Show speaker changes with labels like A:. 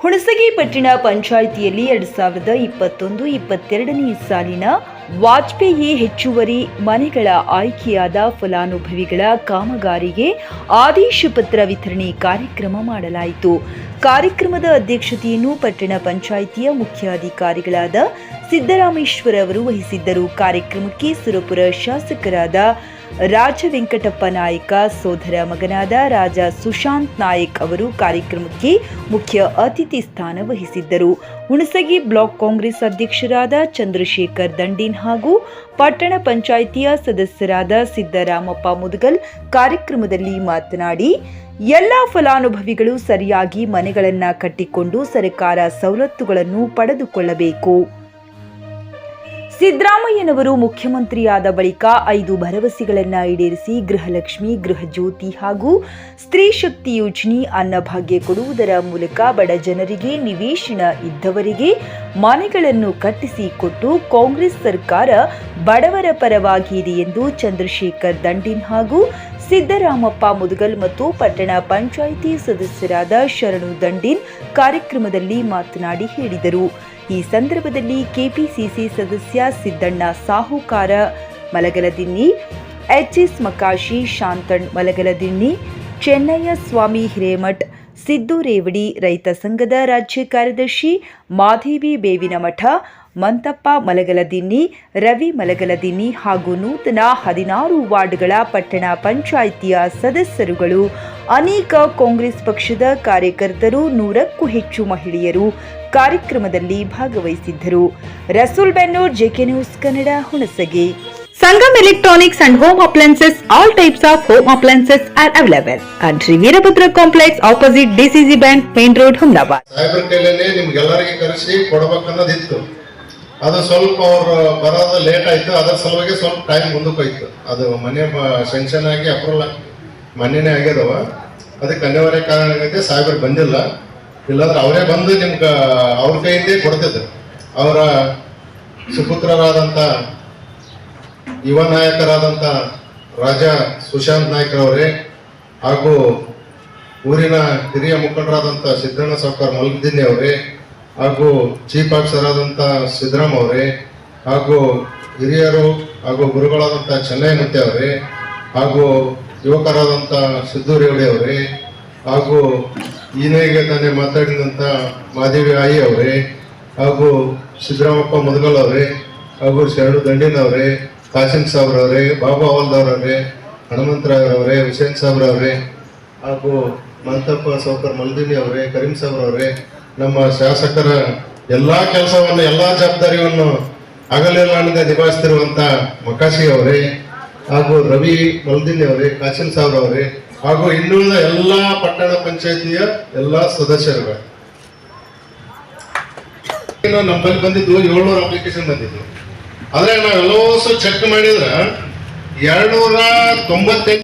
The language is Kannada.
A: ಹುಣಸಗಿ ಪಟ್ಟಣ ಪಂಚಾಯಿತಿಯಲ್ಲಿ ಎರಡು ಸಾವಿರದ ಇಪ್ಪತ್ತೊಂದು ಇಪ್ಪತ್ತೆರಡನೇ ಸಾಲಿನ ವಾಜಪೇಯಿ ಹೆಚ್ಚುವರಿ ಮನೆಗಳ ಆಯ್ಕೆಯಾದ ಫಲಾನುಭವಿಗಳ ಕಾಮಗಾರಿಗೆ ಆದೇಶ ಪತ್ರ ವಿತರಣೆ ಕಾರ್ಯಕ್ರಮ ಮಾಡಲಾಯಿತು. ಕಾರ್ಯಕ್ರಮದ ಅಧ್ಯಕ್ಷತೆಯನ್ನು ಪಟ್ಟಣ ಪಂಚಾಯಿತಿಯ ಮುಖ್ಯಾಧಿಕಾರಿಗಳಾದ ಸಿದ್ದರಾಮೇಶ್ವರ ಅವರು ವಹಿಸಿದ್ದರು. ಕಾರ್ಯಕ್ರಮಕ್ಕೆ ಸುರಪುರ ಶಾಸಕರಾದ ರಾಜ ವೆಂಕಟಪ್ಪ ನಾಯಕ ಸೋದರ ಮಗನಾದ ರಾಜ ಸುಶಾಂತ್ ನಾಯಕ್ ಅವರು ಕಾರ್ಯಕ್ರಮಕ್ಕೆ ಮುಖ್ಯ ಅತಿಥಿ ಸ್ಥಾನ ವಹಿಸಿದ್ದರು. ಹುಣಸಗಿ ಬ್ಲಾಕ್ ಕಾಂಗ್ರೆಸ್ ಅಧ್ಯಕ್ಷರಾದ ಚಂದ್ರಶೇಖರ್ ದಂಡಿನ್ ಹಾಗೂ ಪಟ್ಟಣ ಪಂಚಾಯಿತಿಯ ಸದಸ್ಯರಾದ ಸಿದ್ದರಾಮಪ್ಪ ಮುದಗಲ್ ಕಾರ್ಯಕ್ರಮದಲ್ಲಿ ಮಾತನಾಡಿ, ಎಲ್ಲ ಫಲಾನುಭವಿಗಳು ಸರಿಯಾಗಿ ಮನೆಗಳನ್ನು ಕಟ್ಟಿಕೊಂಡು ಸರ್ಕಾರ ಸವಲತ್ತುಗಳನ್ನು ಪಡೆದುಕೊಳ್ಳಬೇಕು. ಸಿದ್ದರಾಮಯ್ಯನವರು ಮುಖ್ಯಮಂತ್ರಿಯಾದ ಬಳಿಕ ಐದು ಭರವಸೆಗಳನ್ನು ಈಡೇರಿಸಿ ಗೃಹಲಕ್ಷ್ಮಿ, ಗೃಹಜ್ಯೋತಿ ಹಾಗೂ ಸ್ತ್ರೀ ಶಕ್ತಿ ಯೋಜನೆ ಅನ್ನಭಾಗ್ಯ ಕೊಡುವುದರ ಮೂಲಕ ಬಡ ಜನರಿಗೆ ನಿವೇಶನ ಇದ್ದವರಿಗೆ ಮನೆಗಳನ್ನು ಕಟ್ಟಿಸಿಕೊಟ್ಟು ಕಾಂಗ್ರೆಸ್ ಸರ್ಕಾರ ಬಡವರ ಪರವಾಗಿದೆ ಎಂದು ಚಂದ್ರಶೇಖರ್ ದಂಡಿನ್ ಹಾಗೂ ಸಿದ್ದರಾಮಪ್ಪ ಮುದಗಲ್ ಮತ್ತು ಪಟ್ಟಣ ಪಂಚಾಯಿತಿ ಸದಸ್ಯರಾದ ಶರಣು ದಂಡಿನ್ ಕಾರ್ಯಕ್ರಮದಲ್ಲಿ ಮಾತನಾಡಿ ಹೇಳಿದರು. ಈ ಸಂದರ್ಭದಲ್ಲಿ ಕೆಪಿಸಿಸಿ ಸದಸ್ಯ ಸಿದ್ದಣ್ಣ ಸಾಹುಕಾರ, ಮಲಗಲದಿನ್ನಿ, ಎಚ್ಎಸ್ ಮಕಾಶಿ, ಶಾಂತಣ್ ಮಲಗಲದಿನ್ನಿ, ಚೆನ್ನಯ್ಯ ಸ್ವಾಮಿ ಹಿರೇಮಠ್, ಸಿದ್ದು ರೇವಡಿ ರೈತ ಸಂಘದ ರಾಜ್ಯ ಕಾರ್ಯದರ್ಶಿ ಮಾಧೇವಿ ಬೇವಿನಮಠ, ಮಂತಪ್ಪ ಮಲಗಲದಿನ್ನಿ, ರವಿ ಮಲಗಲದಿನ್ನಿ ಹಾಗೂ ನೂತನ ಹದಿನಾರು ವಾರ್ಡ್ಗಳ ಪಟ್ಟಣ ಪಂಚಾಯಿತಿಯ ಸದಸ್ಯರುಗಳು, ಅನೇಕ ಕಾಂಗ್ರೆಸ್ ಪಕ್ಷದ ಕಾರ್ಯಕರ್ತರು, ನೂರಕ್ಕೂ ಹೆಚ್ಚು ಮಹಿಳೆಯರು ಕಾರ್ಯಕ್ರಮದಲ್ಲಿ ಭಾಗವಹಿಸಿದ್ದರು. Rasool Bennur JK news Kannada Hunasagi.
B: Sangam electronics and home appliances all types of home appliances are available country Veerabhadra complex opposite DCC bank main road Ahmedabad cyber
C: ಸಾಹೇಬ್ರ ಕೈಲೇನೆ ನಿಮ್ಗೆಲ್ಲರಿಗೆ ಕರೆಸಿ ಕೊಡ್ಬೇಕನ್ನೋದಿತ್ತು ಅದು ಸ್ವಲ್ಪ ಅವ್ರು ಬರೋದು ಲೇಟ್ ಆಯ್ತು. ಅದರ ಸಲುವಾಗಿ ಸ್ವಲ್ಪ ಟೈಮ್ ಮುಂದಕ್ಕೆ ಹೋಯ್ತು ಅದು ಮನೆ ಸೆಂಕ್ಷನ್ ಆಗಿ ಅಪ್ರೂವಲ್ ಮನೆನೇ ಆಗ್ಯದವ ಅದಕ್ಕೆ ಅನಿವಾರ್ಯ ಕಾರಣ ಆಗೈತೆ ಸಾಹೇಬ್ರು ಬಂದಿಲ್ಲ. ಇಲ್ಲಾಂದ್ರೆ ಅವರೇ ಬಂದು ನಿಮ್ಗೆ, ಅವ್ರ ಕೈಯಿಂದೇ ಕೊಡ್ತಿದ್ರು. ಅವರ ಸುಪುತ್ರರಾದಂಥ ಯುವ ನಾಯಕರಾದಂಥ ರಾಜ ಸುಶಾಂತ್ ನಾಯ್ಕರವರೇ ಹಾಗೂ ಊರಿನ ಹಿರಿಯ ಮುಖಂಡರಾದಂಥ ಸಿದ್ದಣ್ಣ ಸಾವ್ಕಾರ ಮಲ್ದಿನ್ನಿ ಅವರೇ ಹಾಗೂ ಚೀಫ್ ಆಫೀಸರ್ ಸಿದ್ದರಾಮ್ ಅವರೇ ಹಾಗೂ ಹಿರಿಯರು ಹಾಗೂ ಗುರುಗಳಾದಂಥ ಮತ್ತೆ ಅವರೇ ಹಾಗೂ ಯುವಕರಾದಂಥ ಸಿದ್ದು ರೇವಡಿ ಅವರೇ ಹಾಗೂ ಈನೇಗೆ ತಾನೇ ಮಾತಾಡಿದಂಥ ಮಾದೇವಿ ಆಯಿ ಅವರೇ, ಹಾಗೂ ಸಿದ್ದರಾಮಪ್ಪ ಮುದಗಲ್ ಅವರೇ, ಹಾಗೂ ಶರಣು ದಂಡಿನವರೇ ಕಾಸಿಂ ಸಾಬ್ರವರೇ ಬಾಬಾ ಹವಲ್ದಾರವರೇ ಹನುಮಂತರಾಯರವರೇ ಹುಸೇನ್ ಸಾಬ್ರವರೇ ಹಾಗೂ ಮಂತಪ್ಪ ಸೌಕರ್ ಮಲ್ದಿನಿ ಅವರೇ, ಕರೀಂ ಸಾಬ್ರವರೇ ನಮ್ಮ ಶಾಸಕರ ಎಲ್ಲ ಕೆಲಸವನ್ನು, ಎಲ್ಲ ಜವಾಬ್ದಾರಿಯನ್ನು ಹಗಲಿರಲಾರದೆ ನಿಭಾಯಿಸ್ತಿರುವಂಥ ಮಕಾಶಿ ಅವರೇ, ಹಾಗೂ ರವಿ ಮಲ್ದಿನಿ ಅವರೇ, ಕಾಸಿಂ ಸಾಬ್ರ ಅವರೇ ಹಾಗೂ ಇನ್ನುಳಿದ ಎಲ್ಲಾ ಪಟ್ಟಣ ಪಂಚಾಯತಿಯ ಎಲ್ಲಾ ಸದಸ್ಯರುಗಳು. ನಮ್ಮಲ್ಲಿ ಬಂದಿದ್ದು ಏಳ್ನೂರು ಅಪ್ಲಿಕೇಶನ್ ಬಂದಿದ್ದು. ಆದ್ರೆ ನಾವೆಲ್ಲವೂ ಚೆಕ್ ಮಾಡಿದ್ರೆ ಎರಡ್ನೂರ ತೊಂಬತ್ತೆಂಟು